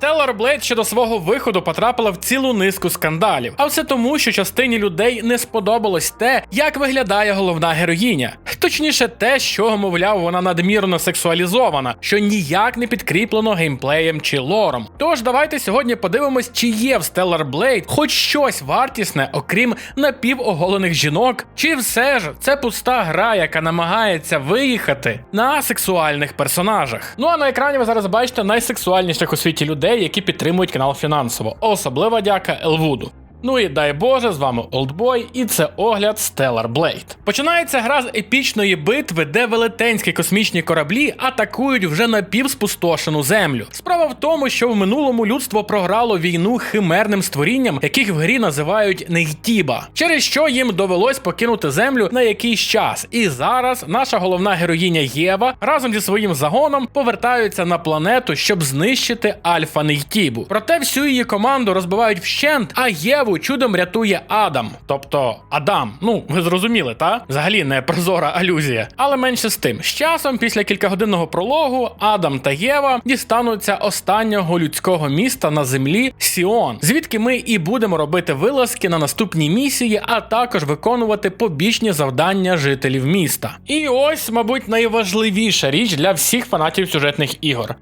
Stellar Blade ще до свого виходу потрапила в цілу низку скандалів. А все тому, що частині людей не сподобалось те, як виглядає головна героїня. Точніше, те, що, мовляв, вона надмірно сексуалізована, що ніяк не підкріплено геймплеєм чи лором. Тож давайте сьогодні подивимось, чи є в Stellar Blade хоч щось вартісне, окрім напівоголених жінок, чи все ж це пуста гра, яка намагається виїхати на сексуальних персонажах. Ну а на екрані ви зараз бачите найсексуальніших у світі людей, які підтримують канал фінансово. Особлива дяка Елвуду. Ну і дай Боже, з вами Олдбой, і це огляд Stellar Blade. Починається гра з епічної битви, де велетенські космічні кораблі атакують вже напівспустошену землю. Справа в тому, що в минулому людство програло війну химерним створінням, яких в грі називають Нейтіба, через що їм довелось покинути землю на якийсь час. І зараз наша головна героїня Єва разом зі своїм загоном повертаються на планету, щоб знищити Альфа Нейтібу. Проте всю її команду розбивають вщент, а Єву чудом рятує Адам, тобто Адам. Ну ви зрозуміли, та взагалі не прозора алюзія. Але менше з тим, з часом, після кількагодинного прологу, Адам та Єва дістануться останнього людського міста на землі Сіон, звідки ми і будемо робити вилазки на наступні місії, а також виконувати побічні завдання жителів міста. І ось, мабуть, найважливіша річ для всіх фанатів сюжетних ігор.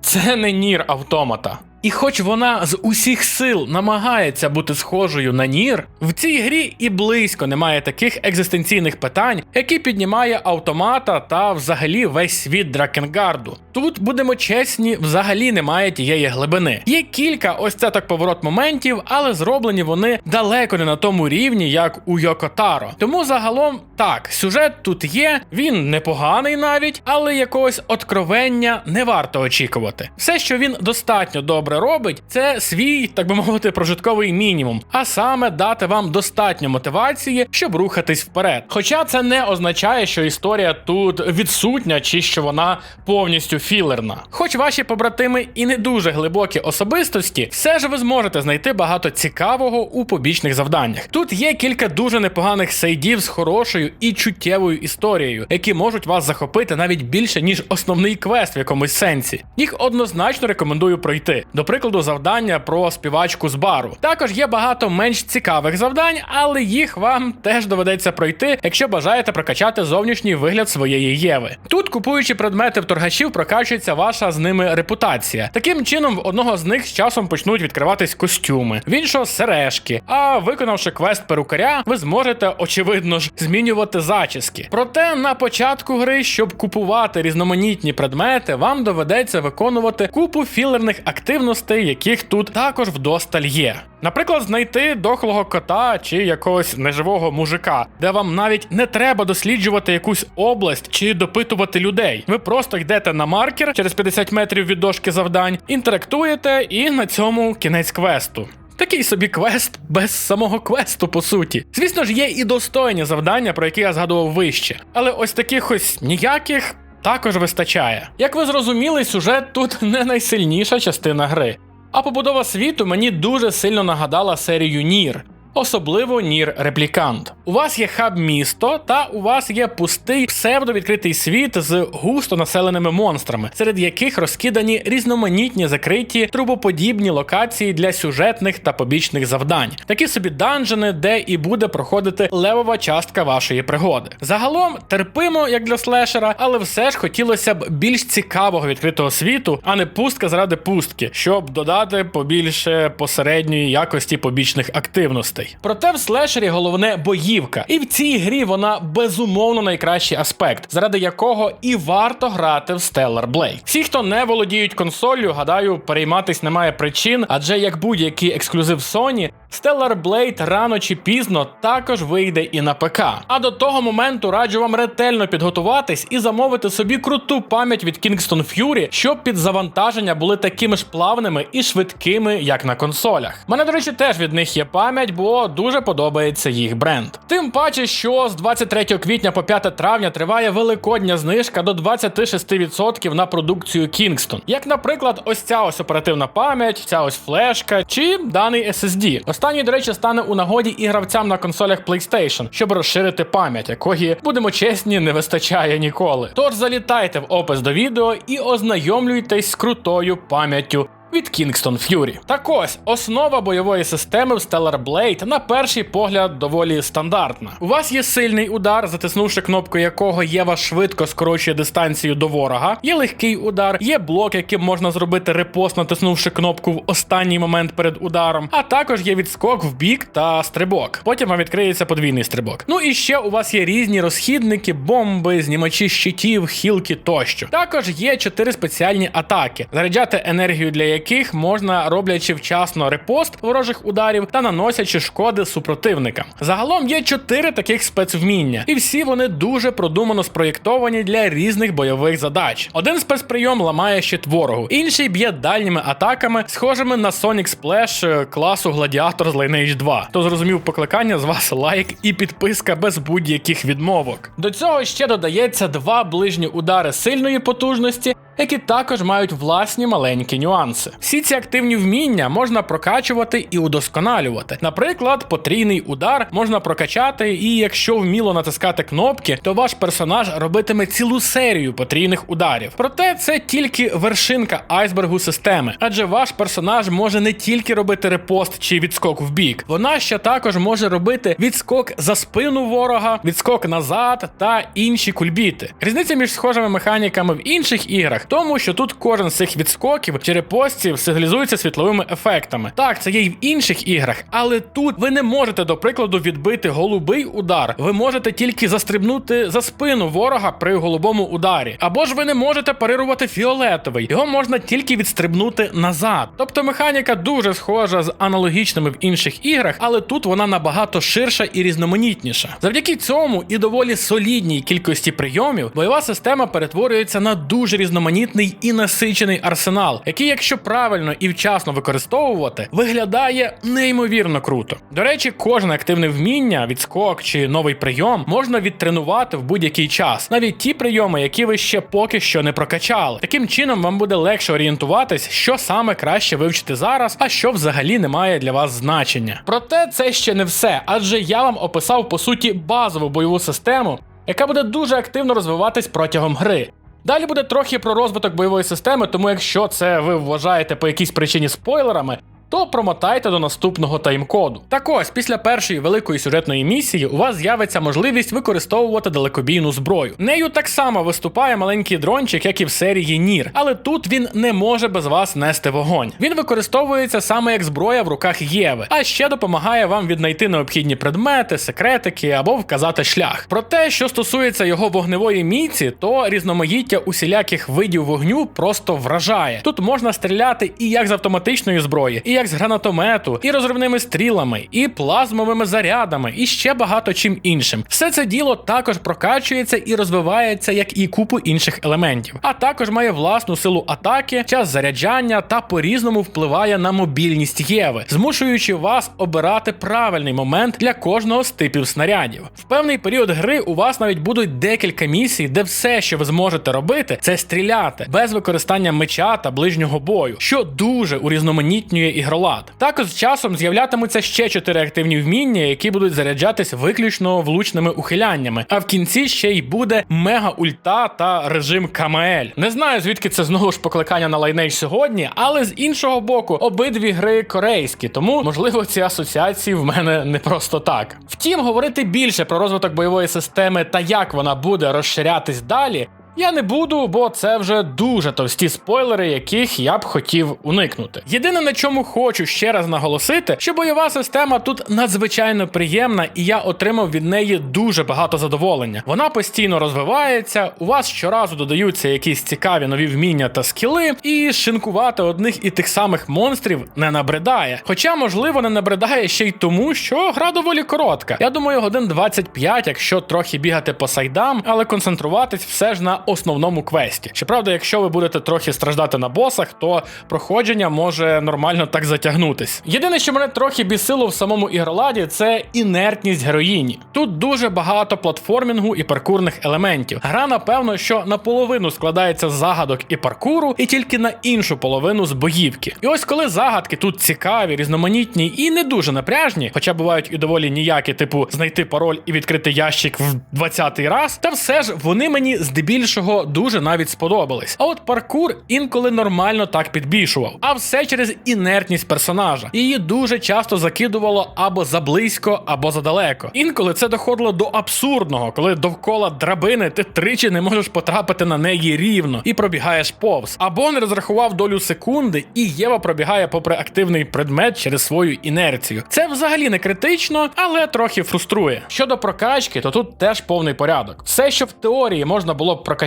Це не Нір автомата. І хоч вона з усіх сил намагається бути схожою на Нір, в цій грі і близько немає таких екзистенційних питань, які піднімає автомата та взагалі весь світ Дракенгарду. Тут будемо чесні, взагалі немає тієї глибини. Є кілька ось це так поворот моментів, але зроблені вони далеко не на тому рівні, як у Йокотаро. Тому загалом так, сюжет тут є, він непоганий навіть, але якогось откровення не варто очікувати. Все, що він достатньо добре робить, це свій, так би мовити, прожитковий мінімум, а саме дати вам достатньо мотивації, щоб рухатись вперед. Хоча це не означає, що історія тут відсутня чи що вона повністю філерна. Хоч ваші побратими і не дуже глибокі особистості, все ж ви зможете знайти багато цікавого у побічних завданнях. Тут є кілька дуже непоганих сейдів з хорошою і чуттєвою історією, які можуть вас захопити навіть більше ніж основний квест в якомусь сенсі. Їх однозначно рекомендую пройти. До прикладу, завдання про співачку з бару. Також є багато менш цікавих завдань, але їх вам теж доведеться пройти, якщо бажаєте прокачати зовнішній вигляд своєї Єви. Тут, купуючи предмети в торгашів, прокачується ваша з ними репутація. Таким чином, в одного з них з часом почнуть відкриватись костюми, в іншого сережки. А виконавши квест перукаря, ви зможете, очевидно ж, змінювати зачіски. Проте на початку гри, щоб купувати різноманітні предмети, вам доведеться виконувати купу філерних активностей, яких тут також вдосталь є. Наприклад, знайти дохлого кота чи якогось неживого мужика, де вам навіть не треба досліджувати якусь область чи допитувати людей. Ви просто йдете на маркер через 50 метрів від дошки завдань, інтерактуєте, і на цьому кінець квесту. Такий собі квест без самого квесту, по суті. Звісно ж, є і достойні завдання, про які я згадував вище, але ось таких ось ніяких також вистачає. Як ви зрозуміли, сюжет тут не найсильніша частина гри. А побудова світу мені дуже сильно нагадала серію Нір. Особливо Нір Реплікант. У вас є хаб місто, та у вас є пустий псевдовідкритий світ з густо населеними монстрами, серед яких розкидані різноманітні закриті трубоподібні локації для сюжетних та побічних завдань. Такі собі данжени, де і буде проходити левова частка вашої пригоди. Загалом терпимо, як для слешера, але все ж хотілося б більш цікавого відкритого світу, а не пустка заради пустки, щоб додати побільше посередньої якості побічних активностей. Проте в слешері головне боївка, і в цій грі вона безумовно найкращий аспект, заради якого і варто грати в Stellar Blade. Всі, хто не володіють консолью, гадаю, перейматись немає причин, адже як будь-який ексклюзив Sony, Stellar Blade рано чи пізно також вийде і на ПК. А до того моменту раджу вам ретельно підготуватись і замовити собі круту пам'ять від Kingston Fury, щоб під завантаження були такими ж плавними і швидкими, як на консолях. Мене, до речі, теж від них є пам'ять, бо дуже подобається їх бренд. Тим паче, що з 23 квітня по 5 травня триває великодня знижка до 26% на продукцію Kingston. Як, наприклад, ось ця ось оперативна пам'ять, ця ось флешка чи даний SSD. Останній, до речі, стане у нагоді і гравцям на консолях PlayStation, щоб розширити пам'ять, якої, будемо чесні, не вистачає ніколи. Тож залітайте в опис до відео і ознайомлюйтесь з крутою пам'яттю від Kingston Fury. Так ось, основа бойової системи в Stellar Blade на перший погляд доволі стандартна. У вас є сильний удар, затиснувши кнопку якого Єва швидко скорочує дистанцію до ворога. Є легкий удар, є блок, яким можна зробити репост, натиснувши кнопку в останній момент перед ударом. А також є відскок в бік та стрибок. Потім вам відкриється подвійний стрибок. Ну і ще у вас є різні розхідники, бомби, знімачі щитів, хілки тощо. Також є чотири спеціальні атаки, заряджати енергію для яких можна роблячи вчасно репост ворожих ударів та наносячи шкоди супротивникам. Загалом є чотири таких спецвміння, і всі вони дуже продумано спроєктовані для різних бойових задач. Один спецприйом ламає щит ворогу, інший б'є дальніми атаками, схожими на Sonic Splash е, класу Гладіатор з Lineage 2. Хто зрозумів покликання, з вас лайк і підписка без будь-яких відмовок. До цього ще додається два ближні удари сильної потужності. Які також мають власні маленькі нюанси. Всі ці активні вміння можна прокачувати і удосконалювати. Наприклад, потрійний удар можна прокачати, і якщо вміло натискати кнопки, то ваш персонаж робитиме цілу серію потрійних ударів. Проте це тільки вершинка айсбергу системи, адже ваш персонаж може не тільки робити репост чи відскок в бік, вона ще також може робити відскок за спину ворога, відскок назад та інші кульбіти. Різниця між схожими механіками в інших іграх, тому що тут кожен з цих відскоків чи репостів сигналізується світловими ефектами. Так, це є і в інших іграх, але тут ви не можете, до прикладу, відбити голубий удар. Ви можете тільки застрибнути за спину ворога при голубому ударі. Або ж ви не можете парирувати фіолетовий. Його можна тільки відстрибнути назад. Тобто механіка дуже схожа з аналогічними в інших іграх, але тут вона набагато ширша і різноманітніша. Завдяки цьому і доволі солідній кількості прийомів бойова система перетворюється на дуже різноманітний і насичений арсенал, який, якщо правильно і вчасно використовувати, виглядає неймовірно круто. До речі, кожне активне вміння, відскок чи новий прийом можна відтренувати в будь-який час, навіть ті прийоми, які ви ще поки що не прокачали. Таким чином вам буде легше орієнтуватись, що саме краще вивчити зараз, а що взагалі не має для вас значення. Проте це ще не все, адже я вам описав по суті базову бойову систему, яка буде дуже активно розвиватись протягом гри. Далі буде трохи про розвиток бойової системи, тому якщо це ви вважаєте по якійсь причині спойлерами, то промотайте до наступного тайм-коду. Так ось, після першої великої сюжетної місії у вас з'явиться можливість використовувати далекобійну зброю. Нею так само виступає маленький дрончик, як і в серії Нір, але тут він не може без вас нести вогонь. Він використовується саме як зброя в руках Єви, а ще допомагає вам віднайти необхідні предмети, секретики або вказати шлях. Про те, що стосується його вогневої міці, то різноманіття усіляких видів вогню просто вражає. Тут можна стріляти і як з автоматичної зброї, і як з гранатомету, і розривними стрілами, і плазмовими зарядами, і ще багато чим іншим. Все це діло також прокачується і розвивається, як і купу інших елементів, а також має власну силу атаки, час заряджання та по-різному впливає на мобільність Єви, змушуючи вас обирати правильний момент для кожного з типів снарядів. В певний період гри у вас навіть будуть декілька місій, де все, що ви зможете робити, це стріляти без використання меча та ближнього бою, що дуже урізноманітнює ігролад. Також з часом з'являтимуться ще чотири активні вміння, які будуть заряджатись виключно влучними ухиляннями. А в кінці ще й буде мега ульта та режим КМЛ. Не знаю звідки це знову ж покликання на Lineage сьогодні, але з іншого боку, обидві гри корейські, тому можливо ці асоціації в мене не просто так. Втім, говорити більше про розвиток бойової системи та як вона буде розширятись далі. Я не буду, бо це вже дуже товсті спойлери, яких я б хотів уникнути. Єдине на чому хочу ще раз наголосити, що бойова система тут надзвичайно приємна, і я отримав від неї дуже багато задоволення. Вона постійно розвивається, у вас щоразу додаються якісь цікаві нові вміння та скіли, і шинкувати одних і тих самих монстрів не набридає. Хоча, можливо, не набридає ще й тому, що гра доволі коротка. Я думаю, годин 25, якщо трохи бігати по сайдам, але концентруватись все ж на основному квесті. Щоправда, якщо ви будете трохи страждати на босах, то проходження може нормально так затягнутись. Єдине, що мене трохи бісило в самому ігроладі, це інертність героїні. Тут дуже багато платформінгу і паркурних елементів. Гра, напевно, що наполовину складається з загадок і паркуру, і тільки на іншу половину з боївки. І ось коли загадки тут цікаві, різноманітні і не дуже напряжні, хоча бувають і доволі ніякі, типу знайти пароль і відкрити ящик в 20-й раз, та все ж вони мені здебільшого здебільшого дуже навіть сподобались. А от паркур інколи нормально так підбішував. А все через інертність персонажа. Її дуже часто закидувало або заблизько, або задалеко. Інколи це доходило до абсурдного, коли довкола драбини ти тричі не можеш потрапити на неї рівно і пробігаєш повз. Або не розрахував долю секунди, і Єва пробігає попри активний предмет через свою інерцію. Це взагалі не критично, але трохи фруструє. Щодо прокачки, то тут теж повний порядок. Все, що в теорії можна було б прокачати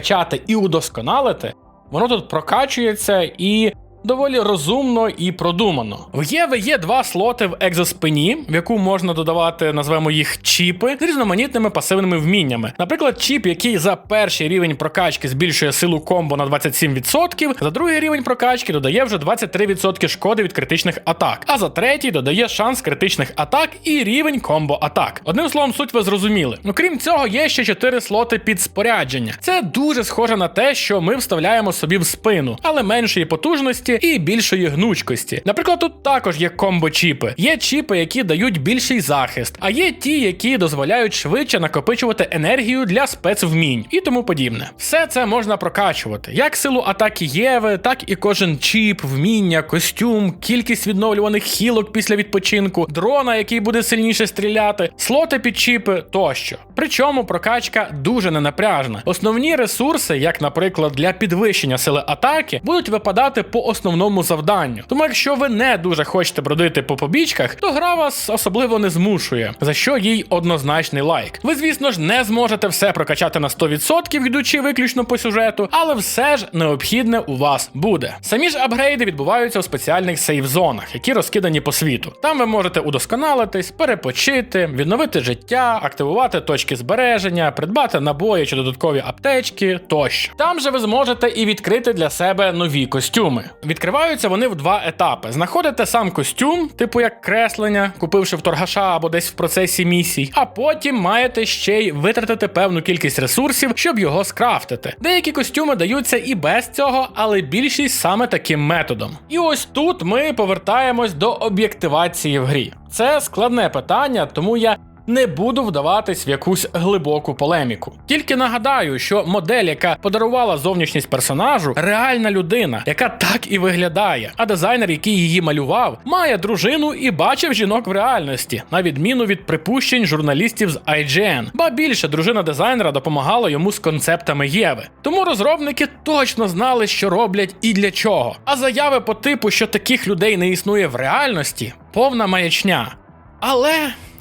і удосконалити, воно тут прокачується і. Доволі розумно і продумано. В Єви є два слоти в екзоспині, в яку можна додавати, назвемо їх чіпи з різноманітними пасивними вміннями. Наприклад, чіп, який за перший рівень прокачки збільшує силу комбо на 27%, за другий рівень прокачки додає вже 23% шкоди від критичних атак, а за третій додає шанс критичних атак і рівень комбо атак. Одним словом, суть ви зрозуміли. Ну крім цього, є ще 4 слоти під спорядження. Це дуже схоже на те, що ми вставляємо собі в спину, але меншої потужності і більшої гнучкості. Наприклад, тут також є комбо-чіпи. Є чіпи, які дають більший захист, а є ті, які дозволяють швидше накопичувати енергію для спецвмінь і тому подібне. Все це можна прокачувати, як силу атаки Єви, так і кожен чіп, вміння, костюм, кількість відновлюваних хілок після відпочинку, дрона, який буде сильніше стріляти, слоти під чіпи тощо. Причому прокачка дуже ненапряжна. Основні ресурси, як, наприклад, для підвищення сили атаки, будуть випадати по основному завданню. Тому, якщо ви не дуже хочете бродити по побічках, то гра вас особливо не змушує, за що їй однозначний лайк. Ви, звісно ж, не зможете все прокачати на 100%, йдучи виключно по сюжету, але все ж необхідне у вас буде. Самі ж апгрейди відбуваються у спеціальних сейф-зонах, які розкидані по світу. Там ви можете удосконалитись, перепочити, відновити життя, активувати точки збереження, придбати набої чи додаткові аптечки тощо. Там же ви зможете і відкрити для себе нові костюми. Відкриваються вони в два етапи: знаходите сам костюм, типу як креслення, купивши в торгаша або десь в процесі місій, а потім маєте ще й витратити певну кількість ресурсів, щоб його скрафтити. Деякі костюми даються і без цього, але більшість саме таким методом. І ось тут ми повертаємось до об'єктивації в грі. Це складне питання, тому я не буду вдаватись в якусь глибоку полеміку. Тільки нагадаю, що модель, яка подарувала зовнішність персонажу, реальна людина, яка так і виглядає. А дизайнер, який її малював, має дружину і бачив жінок в реальності, на відміну від припущень журналістів з IGN. Ба більше дружина дизайнера допомагала йому з концептами Єви. Тому розробники точно знали, що роблять і для чого. А заяви по типу, що таких людей не існує в реальності, повна маячня. Але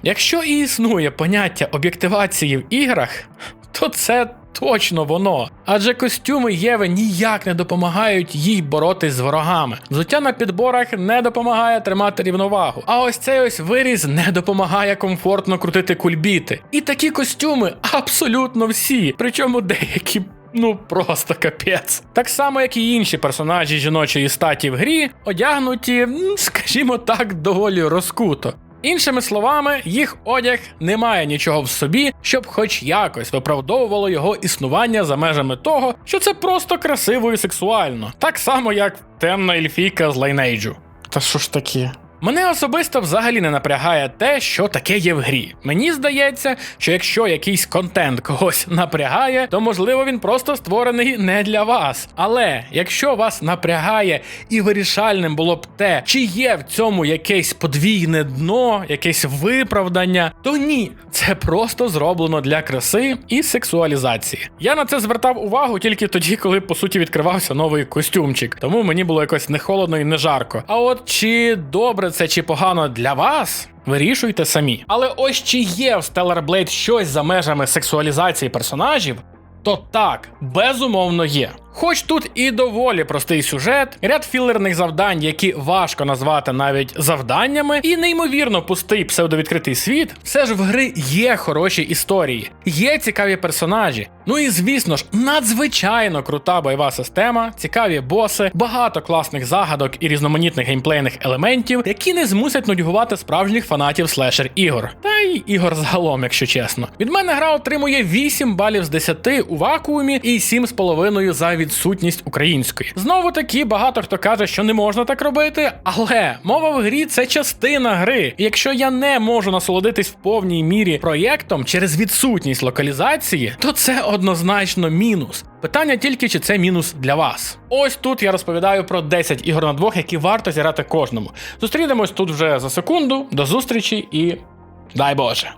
якщо і існує поняття об'єктивації в іграх, то це точно воно. Адже костюми Єви ніяк не допомагають їй боротись з ворогами. Взуття на підборах не допомагає тримати рівновагу. А ось цей ось виріз не допомагає комфортно крутити кульбіти. І такі костюми абсолютно всі, причому деякі. Ну просто капець. Так само, як і інші персонажі жіночої статі в грі, одягнуті, скажімо так, доволі розкуто. Іншими словами, їх одяг не має нічого в собі, щоб хоч якось виправдовувало його існування за межами того, що це просто красиво і сексуально, так само як темна ельфійка з Лайнейджу. Та що ж таке? Мене особисто взагалі не напрягає те, що таке є в грі. Мені здається, що якщо якийсь контент когось напрягає, то можливо він просто створений не для вас. Але якщо вас напрягає і вирішальним було б те, чи є в цьому якесь подвійне дно, якесь виправдання, то ні, це просто зроблено для краси і сексуалізації. Я на це звертав увагу тільки тоді, коли по суті відкривався новий костюмчик, тому мені було якось не холодно і не жарко. А от чи добре це чи погано для вас? Вирішуйте самі. Але ось чи є в Stellar Blade щось за межами сексуалізації персонажів, то так, безумовно є. Хоч тут і доволі простий сюжет, ряд філерних завдань, які важко назвати навіть завданнями, і неймовірно пустий псевдовідкритий світ, все ж в гри є хороші історії, є цікаві персонажі. Ну і звісно ж, надзвичайно крута бойова система, цікаві боси, багато класних загадок і різноманітних геймплейних елементів, які не змусять нудьгувати справжніх фанатів слешер ігор. Та й ігор загалом, якщо чесно. Від мене гра отримує 8 балів з 10 у вакуумі і 7,5 за відсутність української. Знову таки, багато хто каже, що не можна так робити, але мова в грі це частина гри. І якщо я не можу насолодитись в повній мірі проєктом через відсутність локалізації, то це однозначно мінус. Питання тільки, чи це мінус для вас. Ось тут я розповідаю про 10 ігор на двох, які варто зіграти кожному. Зустрінемось тут вже за секунду. До зустрічі і дай Боже!